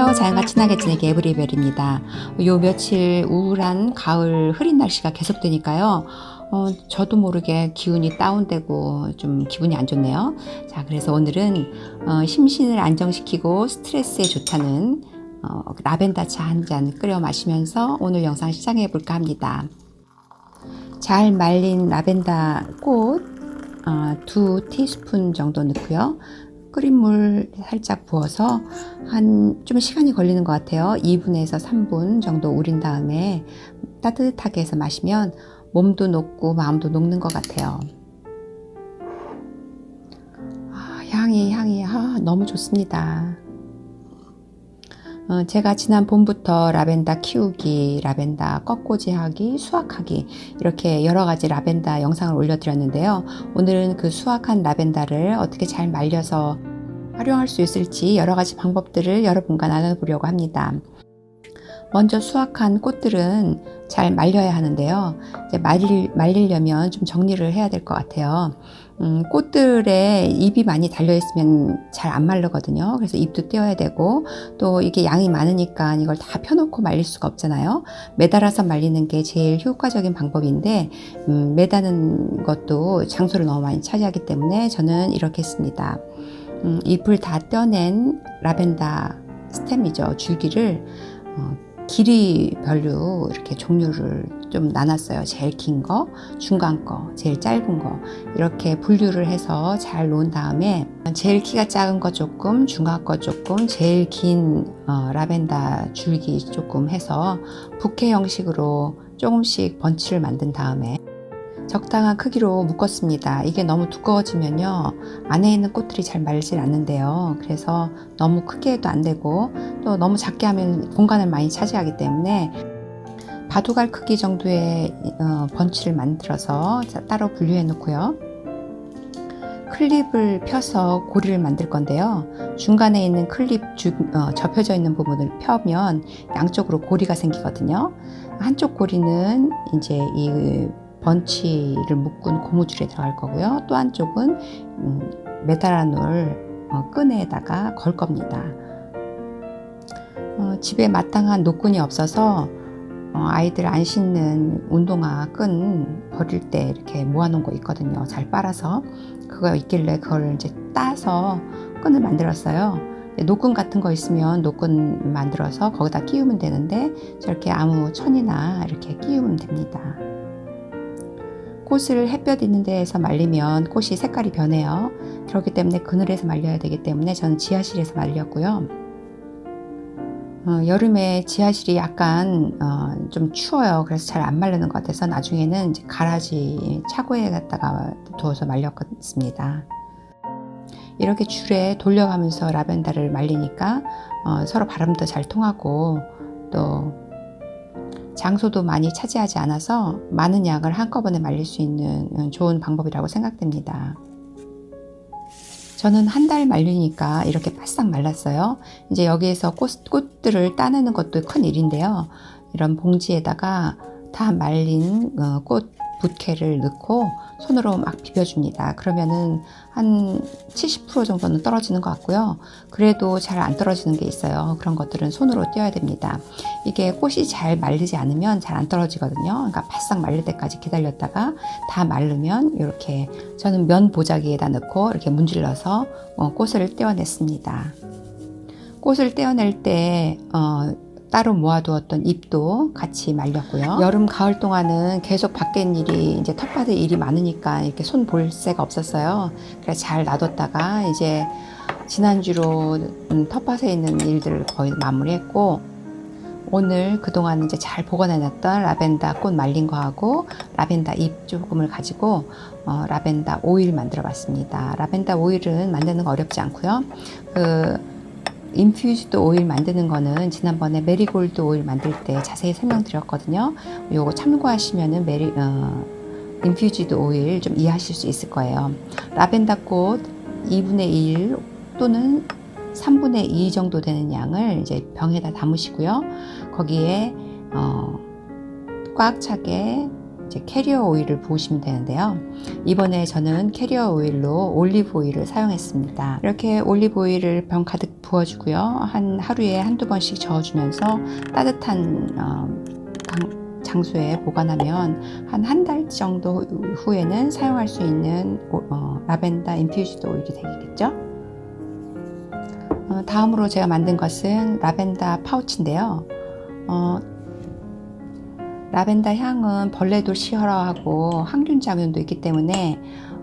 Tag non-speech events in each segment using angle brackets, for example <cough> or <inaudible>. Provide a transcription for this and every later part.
안녕하세요. 자연과 친하게 지내기 에브리벨입니다. 요 며칠 우울한 가을 흐린 날씨가 계속되니까요. 어, 저도 모르게 기운이 다운되고 좀 기분이 안 좋네요. 자, 그래서 오늘은 어, 심신을 안정시키고 스트레스에 좋다는 어, 라벤더 차 한 잔 끓여 마시면서 오늘 영상 시작해 볼까 합니다. 잘 말린 라벤더 꽃 어, 두 티스푼 정도 넣고요. 끓인 물 살짝 부어서 한 좀 시간이 걸리는 것 같아요. 2분에서 3분 정도 우린 다음에 따뜻하게 해서 마시면 몸도 녹고 마음도 녹는 것 같아요. 아, 향이 향이 아, 너무 좋습니다. 어, 제가 지난 봄부터 라벤더 키우기, 라벤더 꺾꽂이하기, 수확하기 이렇게 여러 가지 라벤더 영상을 올려드렸는데요. 오늘은 그 수확한 라벤더를 어떻게 잘 말려서 활용할 수 있을지 여러 가지 방법들을 여러분과 나눠보려고 합니다. 먼저 수확한 꽃들은 잘 말려야 하는데요. 말릴, 말리려면 좀 정리를 해야 될 것 같아요. 음, 꽃들에 잎이 많이 달려있으면 잘안 마르거든요. 그래서 잎도 떼어야 되고, 또 이게 양이 많으니까 이걸 다 펴놓고 말릴 수가 없잖아요. 매달아서 말리는 게 제일 효과적인 방법인데, 음, 매다는 것도 장소를 너무 많이 차지하기 때문에 저는 이렇게 했습니다. 음, 잎을 다 떼어낸 라벤더 스템이죠. 줄기를 어, 길이 별로 이렇게 종류를 좀 나눴어요. 제일 긴 거, 중간 거, 제일 짧은 거 이렇게 분류를 해서 잘 놓은 다음에 제일 키가 작은 거 조금, 중간 거 조금, 제일 긴 어, 라벤더 줄기 조금 해서 부케 형식으로 조금씩 번치를 만든 다음에 적당한 크기로 묶었습니다. 이게 너무 두꺼워지면요. 안에 있는 꽃들이 잘 말질 않는데요. 그래서 너무 크게 해도 안 되고 또 너무 작게 하면 공간을 많이 차지하기 때문에 바둑알 크기 정도의 어, 번치를 만들어서 따로 분류해 놓고요. 클립을 펴서 고리를 만들 건데요. 중간에 있는 클립 주, 어, 접혀져 있는 부분을 펴면 양쪽으로 고리가 생기거든요. 한쪽 고리는 이제 이 번치를 묶은 고무줄에 들어갈 거고요. 또 한쪽은 음, 놓을 어, 끈에다가 걸 겁니다. 어, 집에 마땅한 노끈이 없어서 어, 아이들 안 신는 운동화 끈 버릴 때 이렇게 모아놓은 거 있거든요. 잘 빨아서 그거 있길래 그걸 이제 따서 끈을 만들었어요. 노끈 같은 거 있으면 노끈 만들어서 거기다 끼우면 되는데 저렇게 아무 천이나 이렇게 끼우면 됩니다. 꽃을 햇볕 있는 데에서 말리면 꽃이 색깔이 변해요. 그렇기 때문에 그늘에서 말려야 되기 때문에 저는 지하실에서 말렸고요. 어, 여름에 지하실이 약간 어, 좀 추워요. 그래서 잘 안 말리는 것 같아서 나중에는 이제 가라지 차고에 갖다가 두어서 말렸습니다. 이렇게 줄에 돌려가면서 라벤더를 말리니까 어, 서로 바람도 잘 통하고 또 장소도 많이 차지하지 않아서 많은 양을 한꺼번에 말릴 수 있는 좋은 방법이라고 생각됩니다. 저는 한 달 말리니까 이렇게 바싹 말랐어요. 이제 여기에서 꽃, 꽃들을 따내는 것도 큰 일인데요. 이런 봉지에다가 다 말린 어, 꽃 붓케를 넣고 손으로 막 비벼줍니다. 그러면은 한 70% 정도는 떨어지는 것 같고요. 그래도 잘 안 떨어지는 게 있어요. 그런 것들은 손으로 떼어야 됩니다. 이게 꽃이 잘 말리지 않으면 잘 안 떨어지거든요. 그러니까 바싹 말릴 때까지 기다렸다가 다 마르면 이렇게 저는 면 보자기에다 넣고 이렇게 문질러서 어, 꽃을 떼어냈습니다. 꽃을 떼어낼 때 어, 따로 모아두었던 잎도 같이 말렸고요. 여름, 가을 동안은 계속 밖에 일이 이제 텃밭에 일이 많으니까 이렇게 손 볼 새가 없었어요. 그래서 잘 놔뒀다가 이제 지난주로 음, 텃밭에 있는 일들을 거의 마무리했고 오늘 그동안 이제 잘 보관해놨던 라벤더 꽃 말린 거하고 라벤더 잎 조금을 가지고 어, 라벤더 오일 만들어 봤습니다. 라벤더 오일은 만드는 거 어렵지 않고요. 그 인퓨즈드 오일 만드는 거는 지난번에 메리골드 오일 만들 때 자세히 설명드렸거든요. 요거 참고하시면은 메리 어, 인퓨즈드 오일 좀 이해하실 수 있을 거예요. 라벤더 꽃 2분의 1 또는 3분의 2 정도 되는 양을 이제 병에다 담으시고요. 거기에 어, 꽉 차게 이제 캐리어 오일을 부으시면 되는데요. 이번에 저는 캐리어 오일로 올리브 오일을 사용했습니다. 이렇게 올리브 오일을 병 가득 부어주고요. 한 하루에 한두 번씩 저어주면서 따뜻한 어, 강- 장소에 보관하면 한 한 달 정도 후에는 사용할 수 있는 오- 어, 라벤더 인퓨즈드 오일이 되겠죠. 어, 다음으로 제가 만든 것은 라벤더 파우치인데요. 어, 라벤더 향은 벌레도 싫어하고 항균 작용도 있기 때문에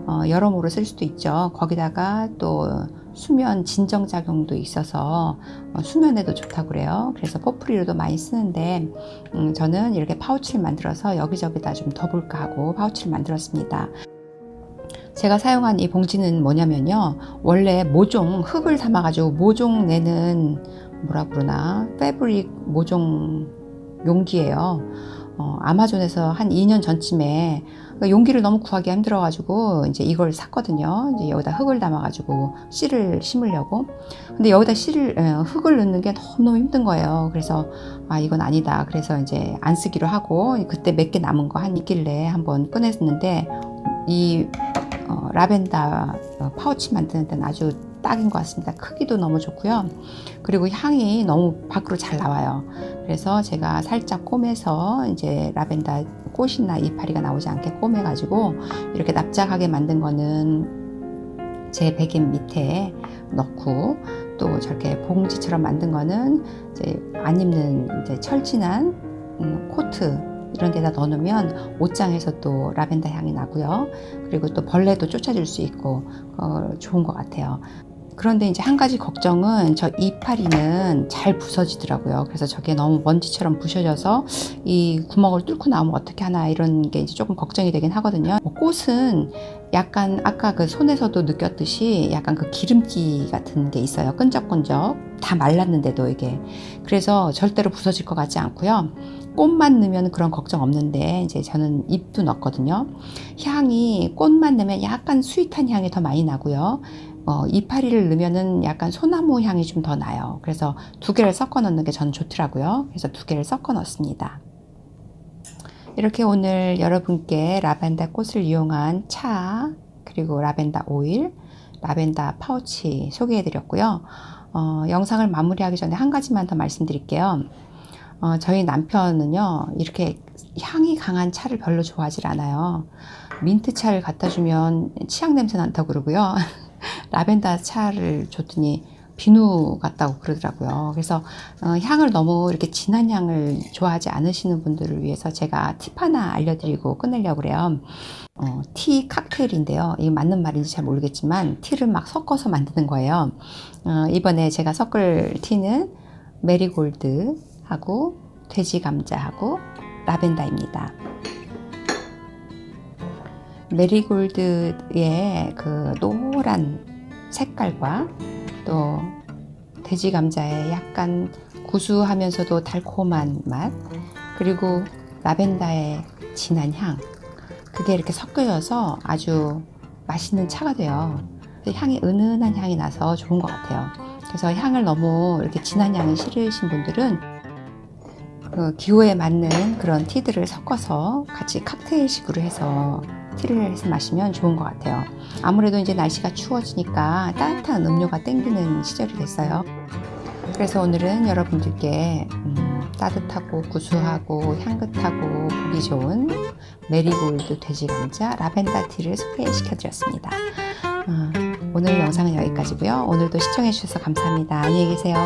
어, 여러모로 쓸 수도 있죠. 거기다가 또 수면 진정 작용도 있어서 어, 수면에도 좋다고 그래요. 그래서 포프리로도 많이 쓰는데 음, 저는 이렇게 파우치를 만들어서 여기저기다 좀 더 볼까 하고 파우치를 만들었습니다. 제가 사용한 이 봉지는 뭐냐면요. 원래 모종 흙을 담아가지고 모종 내는 뭐라 그러나 패브릭 모종 용기예요. 어, 아마존에서 한 2년 전쯤에 그러니까 용기를 너무 구하기 힘들어가지고 이제 이걸 샀거든요. 이제 여기다 흙을 담아가지고 씨를 심으려고. 근데 여기다 씨를 에, 흙을 넣는 게 너무너무 힘든 거예요. 그래서 아 이건 아니다. 그래서 이제 안 쓰기로 하고 그때 몇 개 남은 거 한 있길래 한번 꺼냈는데 이 어, 라벤더 어, 파우치 만드는 데는 아주 딱인 것 같습니다. 크기도 너무 좋고요. 그리고 향이 너무 밖으로 잘 나와요. 그래서 제가 살짝 꼬매서 이제 라벤더 꽃이나 이파리가 나오지 않게 꼬매가지고 이렇게 납작하게 만든 거는 제 베개 밑에 넣고 또 저렇게 봉지처럼 만든 거는 이제 안 입는 이제 철진한 음, 코트 이런 데다 넣어놓으면 옷장에서 또 라벤더 향이 나고요. 그리고 또 벌레도 쫓아줄 수 있고 어, 좋은 것 같아요. 그런데 이제 한 가지 걱정은 저 이파리는 잘 부서지더라고요. 그래서 저게 너무 먼지처럼 부셔져서 이 구멍을 뚫고 나오면 어떻게 하나 이런 게 이제 조금 걱정이 되긴 하거든요. 뭐 꽃은 약간 아까 그 손에서도 느꼈듯이 약간 그 기름기 같은 게 있어요. 끈적끈적. 다 말랐는데도 이게. 그래서 절대로 부서질 것 같지 않고요. 꽃만 넣으면 그런 걱정 없는데 이제 저는 잎도 넣거든요. 향이 꽃만 넣으면 약간 스윗한 향이 더 많이 나고요. 어, 이파리를 넣으면은 약간 소나무 향이 좀 더 나요. 그래서 두 개를 섞어 넣는 게 저는 좋더라고요. 그래서 두 개를 섞어 넣습니다. 이렇게 오늘 여러분께 라벤더 꽃을 이용한 차, 그리고 라벤더 오일, 라벤더 파우치 소개해 드렸고요. 어, 영상을 마무리하기 전에 한 가지만 더 말씀드릴게요. 어, 저희 남편은요, 이렇게 향이 강한 차를 별로 좋아하질 않아요. 민트 차를 갖다 주면 치약 냄새 난다고 그러고요. <laughs> 라벤더 차를 줬더니 비누 같다고 그러더라고요. 그래서 어, 향을 너무 이렇게 진한 향을 좋아하지 않으시는 분들을 위해서 제가 팁 하나 알려드리고 끝내려고 그래요. 어, 티 칵테일인데요. 이게 맞는 말인지 잘 모르겠지만 티를 막 섞어서 만드는 거예요. 어, 이번에 제가 섞을 티는 메리골드하고 돼지 감자하고 라벤더입니다. 메리골드의 그 노란 색깔과 또 돼지 감자의 약간 구수하면서도 달콤한 맛 그리고 라벤더의 진한 향 그게 이렇게 섞여져서 아주 맛있는 차가 돼요. 향이 은은한 향이 나서 좋은 것 같아요. 그래서 향을 너무 이렇게 진한 향이 싫으신 분들은 그 기호에 맞는 그런 티들을 섞어서 같이 칵테일식으로 해서 티를 해서 마시면 좋은 것 같아요. 아무래도 이제 날씨가 추워지니까 따뜻한 음료가 땡기는 시절이 됐어요. 그래서 오늘은 여러분들께 음, 따뜻하고 구수하고 향긋하고 보기 좋은 메리골드 돼지 감자 라벤더 티를 소개시켜 드렸습니다. 어, 오늘 영상은 여기까지고요. 오늘도 시청해 주셔서 감사합니다. 안녕히 계세요.